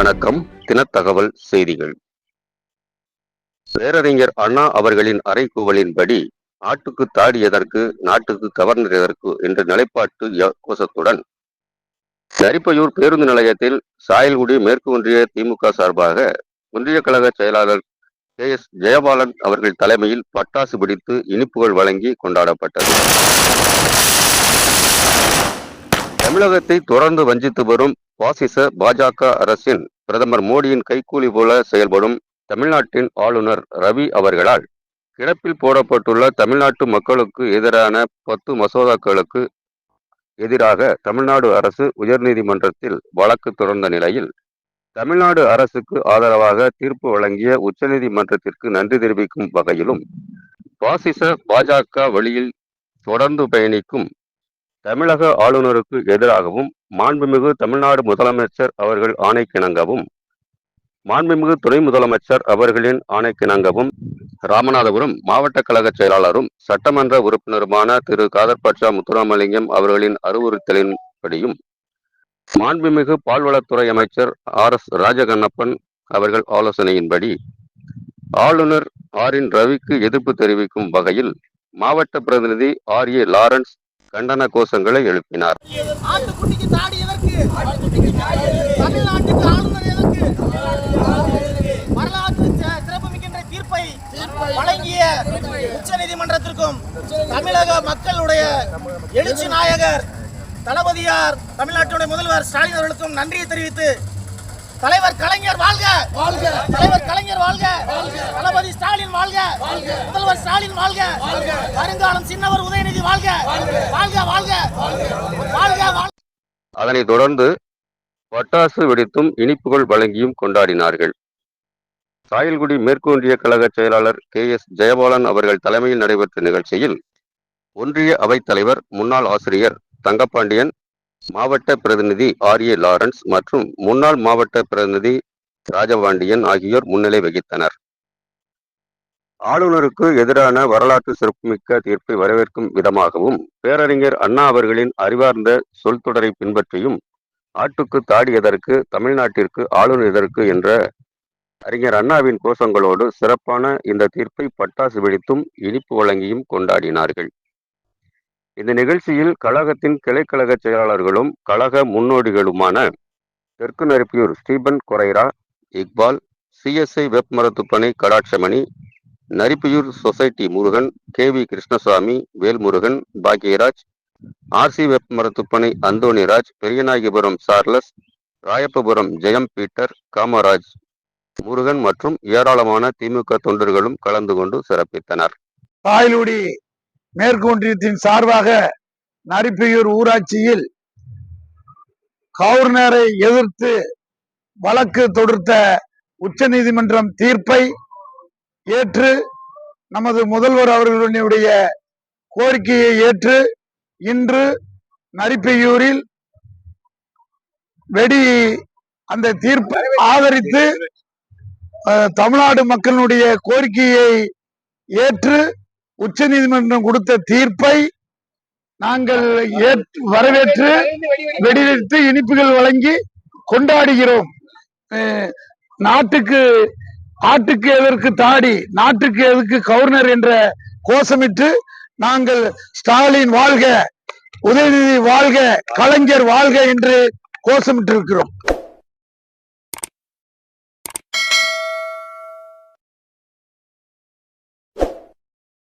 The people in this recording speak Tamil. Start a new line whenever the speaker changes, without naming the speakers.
வணக்கம். தினத்தகவல் செய்திகள். பேரறிஞர் அண்ணா அவர்களின் அறைகூவலின்படி நாட்டுக்கு தாடி எதற்கு நாட்டுக்கு கவர்னர் எதற்கு என்ற நிலைப்பாட்டு கோஷத்துடன் நரிப்பையூர் பேருந்து நிலையத்தில் சாயல்குடி மேற்கு ஒன்றிய திமுக சார்பாக ஒன்றிய கழக செயலாளர் கே. எஸ். ஜெயபாலன் அவர்கள் தலைமையில் பட்டாசு பிடித்து இனிப்புகள் வழங்கி கொண்டாடப்பட்டது. தமிழகத்தை தொடர்ந்து வஞ்சித்து வரும் பாசிச பாஜக அரசின் பிரதமர் மோடியின் கைக்கூலி போல செயல்படும் தமிழ்நாட்டின் ஆளுநர் ரவி அவர்களால் கிடப்பில் போடப்பட்டுள்ள தமிழ்நாட்டு மக்களுக்கு எதிரான பத்து மசோதாக்களுக்கு எதிராக தமிழ்நாடு அரசு உயர்நீதிமன்றத்தில் வழக்கு தொடர்ந்த நிலையில் தமிழ்நாடு அரசுக்கு ஆதரவாக தீர்ப்பு வழங்கிய உச்சநீதிமன்றத்திற்கு நன்றி தெரிவிக்கும் வகையிலும் பாசிச பாஜக வழியில் தொடர்ந்து பயணிக்கும் தமிழக ஆளுநருக்கு எதிராகவும் மாண்புமிகு தமிழ்நாடு முதலமைச்சர் அவர்கள் ஆணைக்கிணங்கவும் மாண்புமிகு துணை முதலமைச்சர் அவர்களின் ஆணைக்கிணங்கவும் ராமநாதபுரம் மாவட்ட கழக செயலாளரும் சட்டமன்ற உறுப்பினருமான திரு. காதர்பாட்சா முத்துராமலிங்கம் அவர்களின் அறிவுறுத்தலின்படியும் மாண்புமிகு பால்வளத்துறை அமைச்சர் ஆர். எஸ். ராஜகண்ணப்பன் அவர்கள் ஆலோசனையின்படி ஆளுநர் ஆர். என். ரவிக்கு எதிர்ப்பு தெரிவிக்கும் வகையில் மாவட்ட பிரதிநிதி ஆர். ஏ. லாரன்ஸ் கண்டன கோஷங்களை எழுப்பினார்
வழங்கிய உச்ச நீதிமன்றத்திற்கும் தமிழக மக்களுடைய எழுச்சி நாயகர் தளபதியார் தமிழ்நாட்டுடைய முதல்வர் ஸ்டாலின் அவர்களுக்கும் நன்றியை தெரிவித்து தலைவர் கலைஞர் வாழ்க! தலைவர் கலைஞர் வாழ்க! தளபதி ஸ்டாலின் வாழ்க. முதல்வர் ஸ்டாலின் வாழ்க. வருங்காலம் சின்னவர் உதயநிதி வாழ்க. வாழ்க வாழ்க. வாழ்க
அதனைத் தொடர்ந்து பட்டாசு வெடித்தும் இனிப்புகள் வழங்கியும் கொண்டாடினார்கள். சாயல்குடி மேற்கொன்றிய கழகச் கழக செயலாளர் கே எஸ் ஜெயபாலன் அவர்கள் தலைமையில் நடைபெற்ற நிகழ்ச்சியில் ஒன்றிய அவைத் தலைவர் முன்னாள் ஆசிரியர் தங்கப்பாண்டியன் மாவட்ட பிரதிநிதி ஆர் ஏ லாரன்ஸ் மற்றும் முன்னாள் மாவட்ட பிரதிநிதி ராஜபாண்டியன் ஆகியோர் முன்னிலை வகித்தனர். ஆளுநருக்கு எதிரான வரலாற்று சிறப்புமிக்க தீர்ப்பை வரவேற்கும் விதமாகவும் பேரறிஞர் அண்ணா அவர்களின் அறிவார்ந்த சொல் தொடரை பின்பற்றியும் ஆட்டுக்கு தாடி எதற்கு தமிழ்நாட்டிற்கு ஆளுநர் எதற்கு என்ற அறிஞர் அண்ணாவின் கோஷங்களோடு சிறப்பான இந்த தீர்ப்பை பட்டாசு வெடித்தும் இனிப்பு வழங்கியும் கொண்டாடினார்கள். இந்த நிகழ்ச்சியில் கழகத்தின் கிளைக்கழக செயலாளர்களும் கழக முன்னோடிகளுமான தெற்கு நரிப்பியூர் ஸ்டீபன் கொரைரா இக்பால் சிஎஸ்ஐ வெப் மருத்துவமனை Kadatchamani Naripaiyur society Murugan K V Krishnasamy Velmurugan Bhagyaraj RC web Anthonyraj Periyanayagipuram Charles Rayappapuram ஜெயம் பீட்டர் காமராஜ் முருகன் மற்றும் ஏராளமான திமுக தொண்டர்களும் கலந்து கொண்டு சிறப்பித்தனர்.
பாயலுடி மேற்கு ஒன்றியத்தின் சார்பாக நரிப்பையூர் ஊராட்சியில் கவர்னரை எதிர்த்து வழக்கு தொடுத்த உச்சநீதிமன்றம் தீர்ப்பை ஏற்று நமது முதல்வர் அவர்களுடைய கோரிக்கையை ஏற்று இன்று நரிப்பையூரில் வெடி அந்த தீர்ப்பை ஆதரித்து தமிழ்நாடு மக்களுடைய கோரிக்கையை ஏற்று உச்ச நீதிமன்றம் கொடுத்த தீர்ப்பை நாங்கள் ஏற்று வரவேற்று வெடிவைத்து இனிப்புகள் வழங்கி கொண்டாடுகிறோம். அஹ், நாட்டுக்கு ஆட்டுக்கு எதற்கு தாடி நாட்டுக்கு எதற்கு கவர்னர் என்ற கோஷமிட்டு நாங்கள் ஸ்டாலின் வாழ்க உதயநிதி வாழ்க கலைஞர் வாழ்க என்று கோஷமிட்டு இருக்கிறோம்